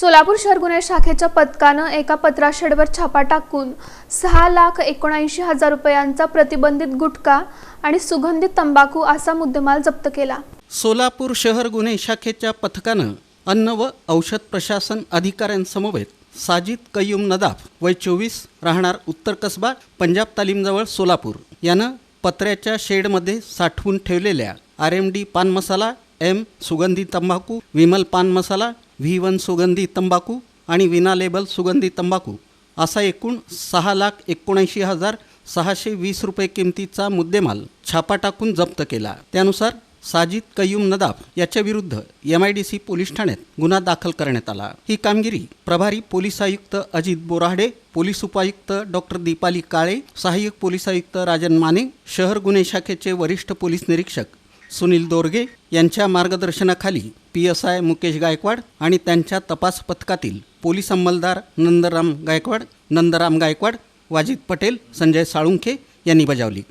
सोलापूर शहर गुन्हे शाखेच्या पथकानं एका पत्राशेडवर छापा टाकून सहा लाख एकोणऐंशी हजार रुपयांचा प्रतिबंधित गुटखा आणि सुगंधित तंबाखू असा मुद्देमाल जप्त केला. सोलापूर शहर गुन्हे शाखेच्या पथकानं अन्न व औषध प्रशासन अधिकाऱ्यांसमवेत साजिद कय्यूम नदाफ वय चोवीस राहणार उत्तर कसबा पंजाब तालीमजवळ सोलापूर यानं पत्र्याच्या शेडमध्ये साठवून ठेवलेल्या आर एम डी पान मसाला एम सुगंधी तंबाखू विमल पान मसाला व्ही वन सुगंधी तंबाखू आणि विना लेबल सुगंधी तंबाखू. असा एकूण सहा लाख एकोणऐंशी हजार सहाशे वीस रुपये किमतीचा मुद्देमाल छापा टाकून जप्त केला. त्यानुसार साजिद कयुम नदाफ याच्या विरुद्ध M I D C police ठाण्यात गुन्हा दाखल करण्यात आला. ही कामगिरी प्रभारी पोलीस आयुक्त अजित बोराडे पोलीस उपायुक्त डॉक्टर दीपाली काळे सहाय्यक पोलीस आयुक्त राजन माने शहर गुन्हे शाखेचे वरिष्ठ पोलीस निरीक्षक सुनील दोरगे यांच्या मार्गदर्शनाखाली P S I Mukesh Gaikwad आणि त्यांच्या तपास पथकातील पोलीस अंमलदार नंदराम गायकवाड नंदराम गायकवाड वाजिद पटेल संजय साळुंखे यांनी बजावली.